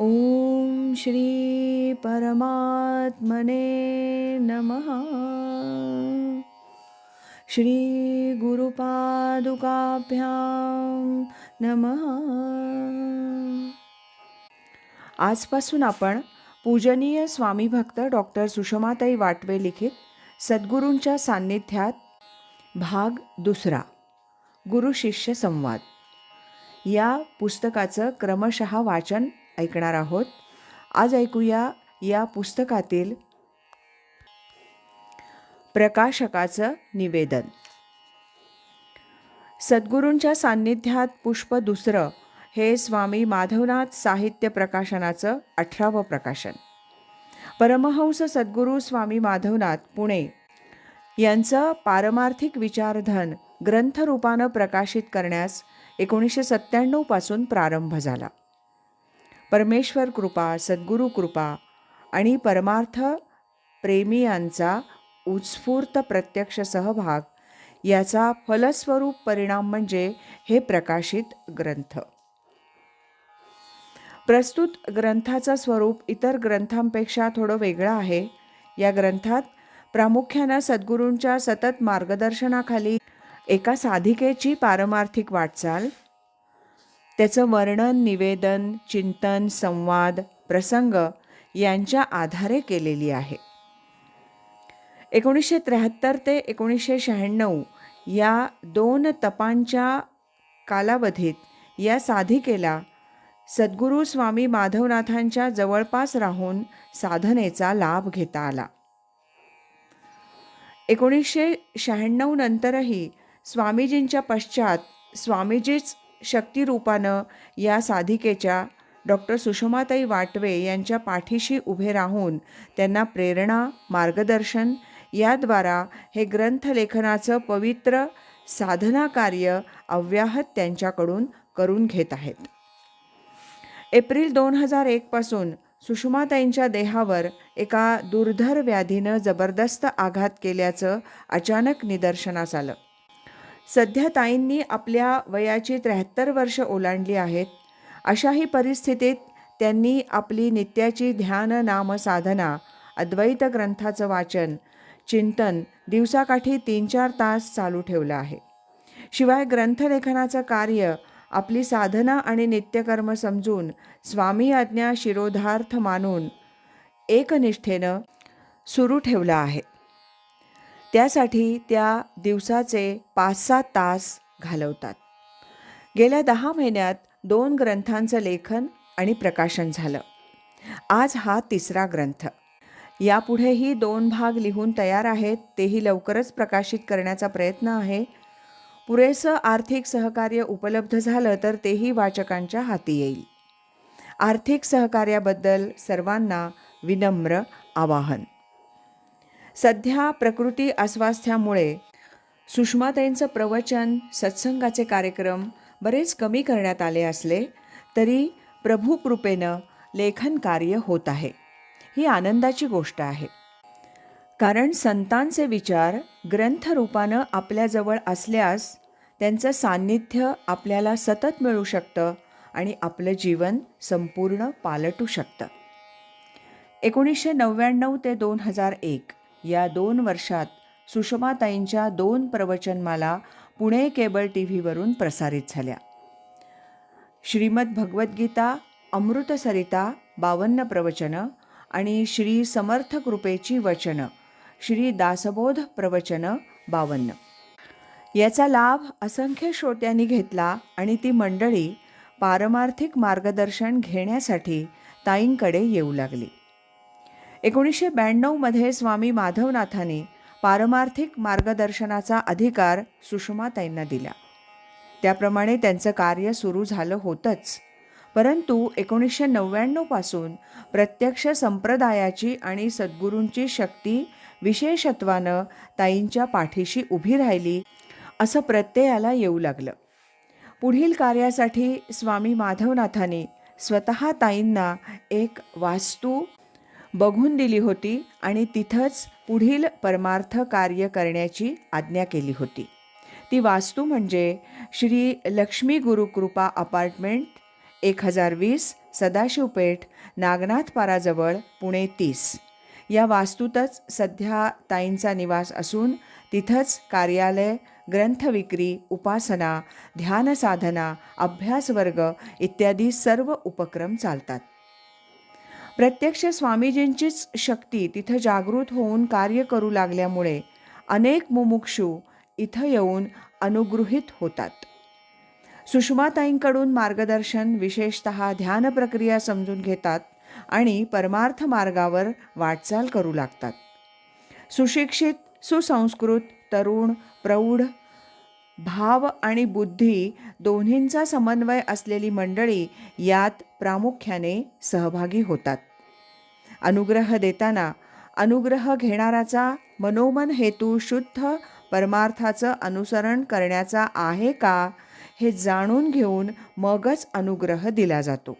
ॐ श्री परमात्मने नमः। श्री गुरुपादुकाभ्यां नमः। आजपासून आपण पूजनीय स्वामी भक्त डॉक्टर सुषमाताई वाटवे लिखित सद्गुरूंच्या सान्निध्यात भाग दुसरा गुरु शिष्य संवाद. या पुस्तकाचं क्रमशः वाचन ऐकणार आहोत. आज ऐकूया या पुस्तकातील प्रकाशकाचं निवेदन. सद्गुरूंच्या सान्निध्यात पुष्प दुसरं हे स्वामी माधवनाथ साहित्य प्रकाशनाचं अठरावं प्रकाशन. परमहंस सद्गुरू स्वामी माधवनाथ पुणे यांचं पारमार्थिक विचारधन ग्रंथरूपानं प्रकाशित करण्यास एकोणीसशे सत्त्याण्णवपासून प्रारंभ झाला. परमेश्वर कृपा सद्गुरू कृपा आणि परमार्थ प्रेमियांचा उत्स्फूर्त प्रत्यक्ष सहभाग याचा फलस्वरूप परिणाम म्हणजे हे प्रकाशित ग्रंथ. प्रस्तुत ग्रंथाचं स्वरूप इतर ग्रंथांपेक्षा थोडं वेगळं आहे. या ग्रंथात प्रामुख्यानं सद्गुरूंच्या सतत मार्गदर्शनाखाली एका साधिकेची पारमार्थिक वाटचाल त्याचं वर्णन निवेदन चिंतन संवाद प्रसंग यांच्या आधारे केलेली आहे. एकोणीसशे त्र्याहत्तर ते एकोणीसशे शहाण्णव या दोन तपांच्या कालावधीत या साधिकेला सद्गुरू स्वामी माधवनाथांच्या जवळपास राहून साधनेचा लाभ घेता आला. एकोणीसशे शहाण्णव नंतरही स्वामीजींच्या पश्चात स्वामीजीच शक्तिरूपानं या साधिकेच्या डॉक्टर सुषमाताई वाटवे यांच्या पाठीशी उभे राहून त्यांना प्रेरणा मार्गदर्शन याद्वारा हे ग्रंथलेखनाचं पवित्र साधना कार्य अव्याहत त्यांच्याकडून करून घेत आहेत. एप्रिल दोन हजार एकपासून सुषमाताईंच्या देहावर एका दुर्धर व्याधीनं जबरदस्त आघात केल्याचं अचानक निदर्शनास आलं. सध्या ताईंनी आपल्या वयाची त्र्याहत्तर वर्ष ओलांडली आहेत. अशाही परिस्थितीत त्यांनी आपली नित्याची ध्यान नाम साधना अद्वैत ग्रंथाचं वाचन चिंतन दिवसाकाठी तीन चार तास चालू ठेवलं आहे. शिवाय ग्रंथलेखनाचं कार्य आपली साधना आणि नित्यकर्म समजून स्वामी आज्ञा शिरोधार्थ मानून एकनिष्ठेनं सुरू ठेवलं आहे. त्यासाठी त्या दिवसाचे पाच सात तास घालवतात. गेल्या दहा महिन्यात दोन ग्रंथांचं लेखन आणि प्रकाशन झालं. आज हा तिसरा ग्रंथ. यापुढेही दोन भाग लिहून तयार आहेत तेही लवकरच प्रकाशित करण्याचा प्रयत्न आहे. पुरेसं आर्थिक सहकार्य उपलब्ध झालं तर तेही वाचकांच्या हाती येईल. आर्थिक सहकार्याबद्दल सर्वांना विनम्र आवाहन. सध्या प्रकृती अस्वास्थ्यामुळे सुषमाताईंचं प्रवचन सत्संगाचे कार्यक्रम बरेच कमी करण्यात आले असले तरी प्रभूकृपेनं लेखन कार्य होत आहे. ही आनंदाची गोष्ट आहे. कारण संतांचे विचार ग्रंथरूपानं आपल्याजवळ असल्यास त्यांचं सान्निध्य आपल्याला सतत मिळू शकतं आणि आपलं जीवन संपूर्ण पालटू शकतं. एकोणीसशे नव्याण्णव ते दोन हजार एक या दोन वर्षात सुषमाताईंच्या दोन प्रवचनमाला पुणे केबल टी व्हीवरून प्रसारित झाल्या. श्रीमद भगवद्गीता अमृतसरिता बावन्न प्रवचनं आणि श्री समर्थ कृपेची वचनं श्री दासबोध प्रवचनं बावन्न. याचा लाभ असंख्य श्रोत्यांनी घेतला आणि ती मंडळी पारमार्थिक मार्गदर्शन घेण्यासाठी ताईंकडे येऊ लागली. एकोणीसशे ब्याण्णवमध्ये स्वामी माधवनाथांनी पारमार्थिक मार्गदर्शनाचा अधिकार सुषमाताईंना दिला. त्याप्रमाणे त्यांचं कार्य सुरू झालं होतंच. परंतु एकोणीसशे नव्याण्णवपासून प्रत्यक्ष संप्रदायाची आणि सद्गुरूंची शक्ती विशेषत्वानं ताईंच्या पाठीशी उभी राहिली असं प्रत्ययाला येऊ लागलं. पुढील कार्यासाठी स्वामी माधवनाथांनी स्वतः ताईंना एक वास्तू बघून दिली होती आणि तिथंच पुढील परमार्थ कार्य करण्याची आज्ञा केली होती. ती वास्तू म्हणजे श्री लक्ष्मी गुरुकृपा अपार्टमेंट एक हजार वीस सदाशिवपेठ नागनाथपाराजवळ पुणे तीस. या वास्तूतच सध्या ताईंचा निवास असून तिथंच कार्यालय ग्रंथविक्री उपासना ध्यानसाधना अभ्यासवर्ग इत्यादी सर्व उपक्रम चालतात. प्रत्यक्ष स्वामीजींचीच शक्ती तिथं जागृत होऊन कार्य करू लागल्यामुळे अनेक मुमुक्षू इथं येऊन अनुगृहीत होतात. सुषमाताईंकडून मार्गदर्शन विशेषत ध्यान प्रक्रिया समजून घेतात आणि परमार्थ मार्गावर वाटचाल करू लागतात. सुशिक्षित सुसंस्कृत तरुण प्रौढ भाव आणि बुद्धी दोन्हींचा समन्वय असलेली मंडळी यात प्रामुख्याने सहभागी होतात. अनुग्रह देताना अनुग्रह घेणाराचा मनोमन हेतू शुद्ध परमार्थाचं अनुसरण करण्याचा आहे का हे जाणून घेऊन मगच अनुग्रह दिला जातो.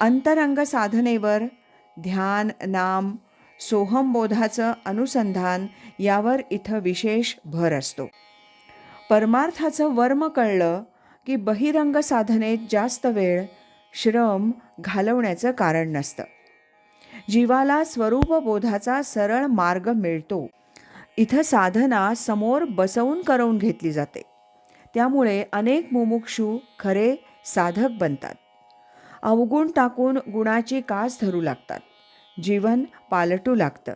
अंतरंग साधनेवर ध्यान नाम सोहमबोधाचं अनुसंधान यावर इथं विशेष भर असतो. परमार्थाचं वर्म कळलं की बहिरंग साधनेत जास्त वेळ श्रम घालवण्याचं कारण नसतं. जीवाला स्वरूपबोधाचा सरळ मार्ग मिळतो. इथं साधना समोर बसवून करवून घेतली जाते. त्यामुळे अनेक मुमुक्षू खरे साधक बनतात. अवगुण टाकून गुणाची कास धरू लागतात. जीवन पालटू लागतं.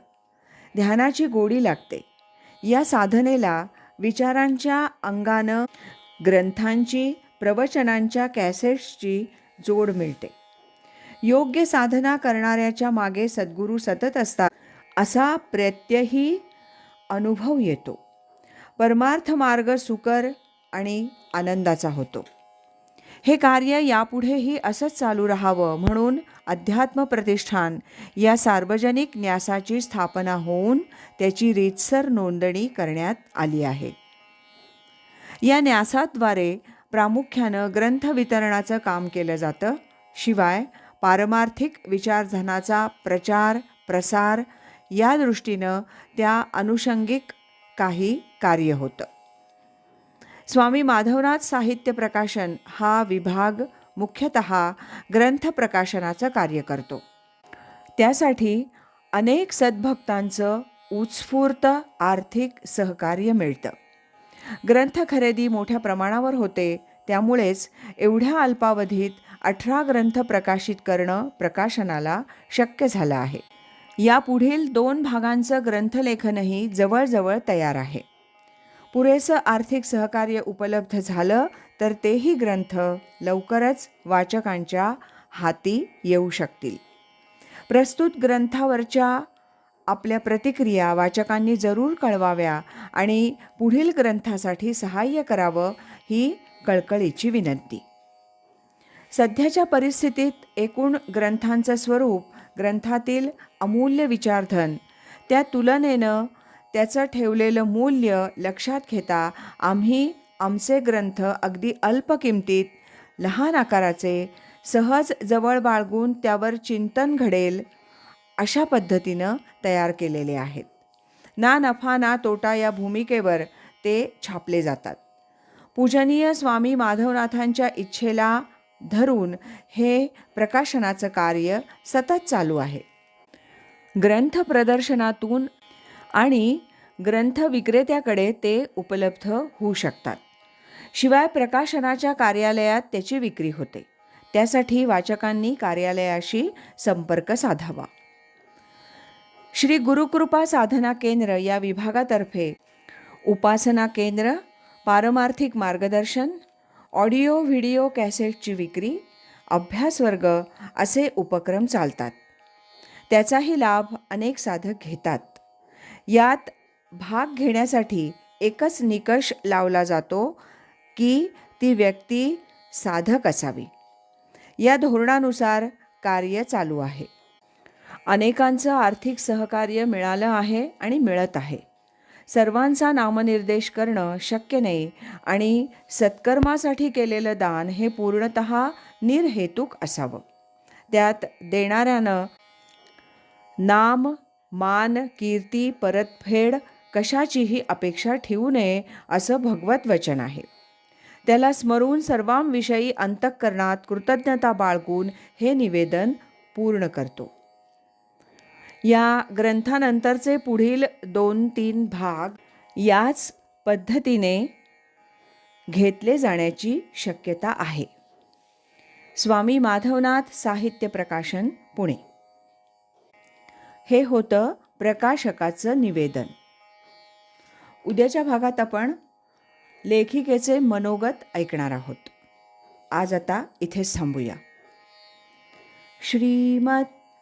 ध्यानाची गोडी लागते. या साधनेला विचारांच्या अंगानं ग्रंथांची प्रवचनांच्या कॅसेट्सची जोड मिळते. योग्य साधना करणाऱ्याच्या मागे सद्गुरू सतत असतात. असा प्रत्ययही अनुभव येतो. परमार्थ मार्ग सुकर आणि आनंदाचा होतो. हे कार्य यापुढेही असंच चालू राहावं म्हणून अध्यात्म प्रतिष्ठान या सार्वजनिक न्यासाची स्थापना होऊन त्याची रीतसर नोंदणी करण्यात आली आहे. या न्यासाद्वारे प्रामुख्यानं ग्रंथ वितरणाचं काम केलं जातं. शिवाय पारमार्थिक विचारधनाचा प्रचार प्रसार या दृष्टीनं त्या अनुषंगिक काही कार्य होतं. स्वामी माधवनाथ साहित्य प्रकाशन हा विभाग मुख्यतः ग्रंथ प्रकाशनाचं कार्य करतो. त्यासाठी अनेक सद्भक्तांचं उत्स्फूर्त आर्थिक सहकार्य मिळतं. ग्रंथ खरेदी मोठ्या प्रमाणावर होते त्यामुळेच एवढ्या अल्पावधीत अठरा ग्रंथ प्रकाशित करणं प्रकाशनाला शक्य झालं आहे. यापुढील दोन भागांचं ग्रंथलेखनही जवळजवळ तयार आहे. पुरेसं आर्थिक सहकार्य उपलब्ध झालं तर तेही ग्रंथ लवकरच वाचकांच्या हाती येऊ शकतील. प्रस्तुत ग्रंथावरच्या आपल्या प्रतिक्रिया वाचकांनी जरूर कळवाव्या आणि पुढील ग्रंथासाठी सहाय्य करावं ही कळकळीची विनंती. सध्याच्या परिस्थितीत एकूण ग्रंथांचं स्वरूप ग्रंथातील अमूल्य विचारधन त्या तुलनेनं त्याचं ठेवलेलं मूल्य लक्षात घेता आम्ही आमचे ग्रंथ अगदी अल्प किमतीत लहान आकाराचे सहज जवळ बाळगून त्यावर चिंतन घडेल अशा पद्धतीनं तयार केलेले आहेत. ना नफा ना तोटा या भूमिकेवर ते छापले जातात. पूजनीय स्वामी माधवनाथांच्या इच्छेला धरून हे प्रकाशनाचं कार्य सतत चालू आहे. ग्रंथ प्रदर्शनातून आणि ग्रंथ विक्रेत्याकडे ते उपलब्ध होऊ शकतात. शिवाय प्रकाशनाच्या कार्यालयात त्याची विक्री होते. त्यासाठी वाचकांनी कार्यालयाशी संपर्क साधावा. श्री गुरुकृपा साधना केंद्र या विभागातर्फे उपासना केंद्र पारमार्थिक मार्गदर्शन ऑडिओ व्हिडिओ कॅसेटची विक्री अभ्यासवर्ग असे उपक्रम चालतात. त्याचाही लाभ अनेक साधक घेतात. यात भाग घेण्यासाठी एकच निकष लावला जातो की ती व्यक्ती साधक असावी. या धोरणानुसार कार्य चालू आहे. अनेकांचं आर्थिक सहकार्य मिळालं आहे आणि मिळत आहे. सर्वांचा नामनिर्देश करणं शक्य नाही आणि सत्कर्मासाठी केलेलं दान हे पूर्णत निर्हेतुक असावं. त्यात देणाऱ्यानं नाम मान कीर्ती परतफेड कशाचीही अपेक्षा ठेवू नये असं भगवत वचन आहे. त्याला स्मरून सर्वांविषयी अंतःकरणात कृतज्ञता बाळगून हे निवेदन पूर्ण करतो. या ग्रंथानंतरचे पुढील दोन तीन भाग याच पद्धतीने घेतले जाण्याची शक्यता आहे. स्वामी माधवनाथ साहित्य प्रकाशन पुणे. हे होतं प्रकाशकाचं निवेदन. उद्याच्या भागात आपण लेखिकेचे मनोगत ऐकणार आहोत. आज आता इथेच थांबूया. श्रीमत